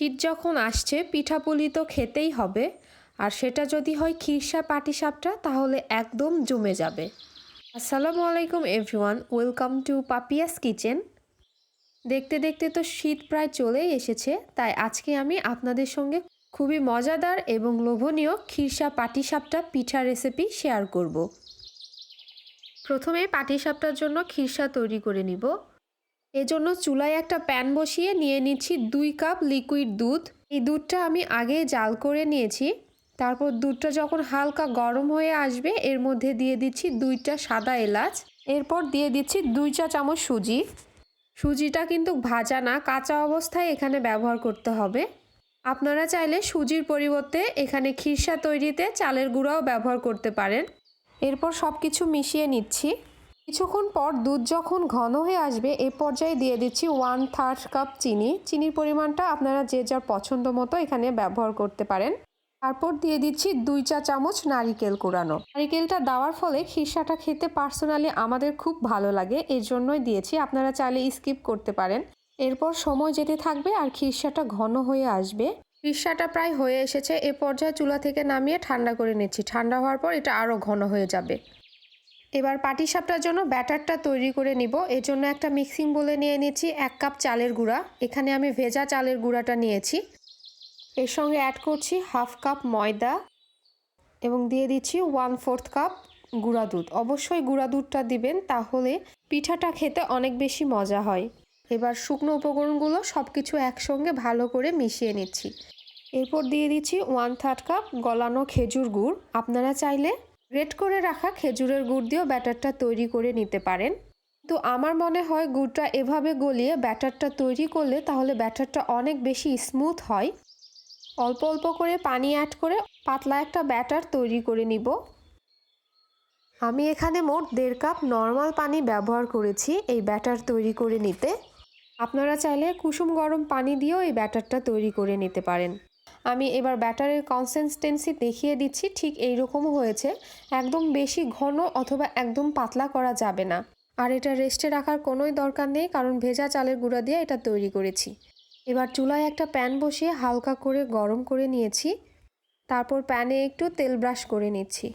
শীত যখন আসছে, পিঠাপুলি তো খেতেই হবে। আর সেটা যদি হয় খিরসা পাটিসাপটা, তাহলে একদম জমে যাবে। আসসালামু আলাইকুম everyone, welcome to Papiya's kitchen. দেখতে দেখতে তো শীত প্রায় চলেই এসেছে, তাই আজকে আমি আপনাদের সঙ্গে খুবই মজাদার এবং লোভনীয় খিরসা পাটিসাপটা পিঠা রেসিপি শেয়ার করব। প্রথমে পাটিসাপটার জন্য খিরসা তৈরি করে নিব। এজন্য চুলায় একটা প্যান বসিয়ে নিয়ে নিচ্ছি দুই কাপ লিকুইড দুধ। এই দুধটা আমি আগে জাল করে নিয়েছি। তারপর দুধটা যখন হালকা গরম হয়ে আসবে, এর মধ্যে দিয়ে দিচ্ছি দুইটা সাদা এলাচ। এরপর দিয়ে দিচ্ছি দুই চা চামচ সুজি। সুজিটা কিন্তু ভাজা না, কাঁচা অবস্থায় এখানে ব্যবহার করতে হবে। আপনারা চাইলে সুজির পরিবর্তে এখানে খিরসা তৈরিতে চালের গুঁড়াও ব্যবহার করতে পারেন। এরপর সব কিছু মিশিয়ে নিচ্ছি। কিছুক্ষণ পর দুধ যখন ঘন হয়ে আসবে, এ পর্যায়ে দিয়ে দিচ্ছি ওয়ান থার্ড কাপ চিনি। চিনির পরিমাণটা আপনারা যে যার পছন্দ মতো এখানে ব্যবহার করতে পারেন। তারপর দিয়ে দিচ্ছি দুই চা চামচ নারিকেল কোরানো নারিকেলটা দেওয়ার ফলে খিরসাটা খেতে পার্সোনালি আমাদের খুব ভালো লাগে, এর জন্যই দিয়েছি। আপনারা চাইলে স্কিপ করতে পারেন। এরপর সময় যেতে থাকবে আর খিরসাটা ঘন হয়ে আসবে। খিরসাটা প্রায় হয়ে এসেছে, এ পর্যায়ে চুলা থেকে নামিয়ে ঠান্ডা করে নিচ্ছি। ঠান্ডা হওয়ার পর এটা আরও ঘন হয়ে যাবে। এবার পাটিসাপটার জন্য ব্যাটারটা তৈরি করে নিব। এর জন্য একটা মিক্সিং বলে নিয়ে নিচ্ছি এক কাপ চালের গুঁড়া। এখানে আমি ভেজা চালের গুঁড়াটা নিয়েছি। এর সঙ্গে অ্যাড করছি হাফ কাপ ময়দা এবং দিয়ে দিচ্ছি ওয়ান ফোর্থ কাপ গুঁড়া দুধ। অবশ্যই গুঁড়া দুধটা দিবেন, তাহলে পিঠাটা খেতে অনেক বেশি মজা হয়। এবার শুকনো উপকরণগুলো সব কিছু একসঙ্গে ভালো করে মিশিয়ে নিচ্ছি। এরপর দিয়ে দিচ্ছি ওয়ান থার্ড কাপ গলানো খেজুর গুড়। আপনারা চাইলে গ্রেট করে রাখা খেজুরের গুড় দিয়েও ব্যাটারটা তৈরি করে নিতে পারেন। তো আমার মনে হয় গুড়টা এভাবে গলিয়ে ব্যাটারটা তৈরি করলে তাহলে ব্যাটারটা অনেক বেশি স্মুথ হয়। অল্প অল্প করে পানি অ্যাড করে পাতলা একটা ব্যাটার তৈরি করে নিব। আমি এখানে মোট দেড় কাপ নর্মাল পানি ব্যবহার করেছি এই ব্যাটার তৈরি করে নিতে। আপনারা চাইলে কুসুম গরম পানি দিয়েও এই ব্যাটারটা তৈরি করে নিতে পারেন। আমি এবার ব্যাটারের কনসিস্টেন্সি দেখিয়ে দিচ্ছি, ঠিক এই রকম হয়েছে। একদম বেশি ঘন অথবা একদম পাতলা করা যাবে না। আর এটা রেস্টে রাখার কোনোই দরকার নেই, কারণ ভেজা চালের গুঁড়া দিয়ে এটা তৈরি করেছি। এবার চুলায় একটা প্যান বসিয়ে হালকা করে গরম করে নিয়েছি। তারপর প্যানে একটু তেল ব্রাশ করে নিচ্ছি।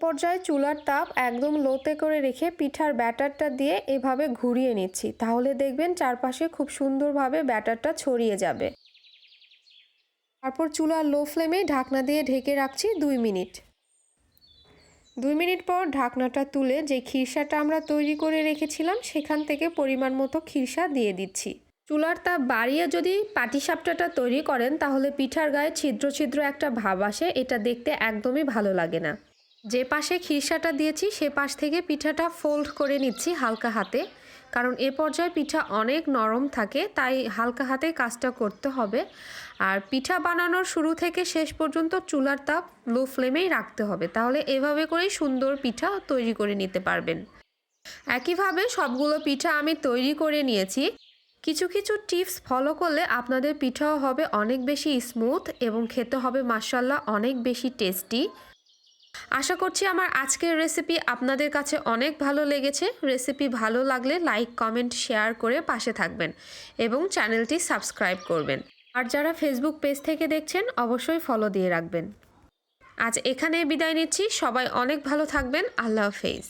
পর্যায়ে চুলার তাপ একদম লোতে করে রেখে পিঠার ব্যাটারটা দিয়ে এভাবে ঘুরিয়ে নিচ্ছি। তাহলে দেখবেন চারপাশে খুব সুন্দরভাবে ব্যাটারটা ছড়িয়ে যাবে। তারপর চুলার লো ফ্লেমে ঢাকনা দিয়ে ঢেকে রাখছি দুই মিনিট। দুই মিনিট পর ঢাকনাটা তুলে যে খিরসাটা আমরা তৈরি করে রেখেছিলাম, সেখান থেকে পরিমাণ মতো খিরসা দিয়ে দিচ্ছি। চুলার তা বাড়িয়ে যদি পাটিসাপটাটা তৈরি করেন, তাহলে পিঠার গায়ে ছিদ্র ছিদ্র একটা ভাব আসে, এটা দেখতে একদমই ভালো লাগে না। যে পাশে খিরসাটা দিয়েছি, সে পাশ থেকে পিঠাটা ফোল্ড করে নিচ্ছি হালকা হাতে। কারণ এ পর্যায়ে পিঠা অনেক নরম থাকে, তাই হালকা হাতে কাজটা করতে হবে। আর পিঠা বানানোর শুরু থেকে শেষ পর্যন্ত চুলার তাপ লো ফ্লেমেই রাখতে হবে। তাহলে এভাবে করেই সুন্দর পিঠা তৈরি করে নিতে পারবেন। একইভাবে সবগুলো পিঠা আমি তৈরি করে নিয়েছি। কিছু কিছু টিপস ফলো করলে আপনাদের পিঠাও হবে অনেক বেশি স্মুথ এবং খেতে হবে মাসাল্লাহ অনেক বেশি টেস্টি আশা করছি আমার আজকের রেসিপি আপনাদের কাছে অনেক ভালো লেগেছে। রেসিপি ভালো লাগলে লাইক কমেন্ট শেয়ার করে পাশে থাকবেন এবং চ্যানেলটি সাবস্ক্রাইব করবেন। আর যারা ফেসবুক পেজ থেকে দেখছেন, অবশ্যই ফলো দিয়ে রাখবেন। আজ এখানে বিদায় নিচ্ছি। সবাই অনেক ভালো থাকবেন। আল্লাহ হাফেজ।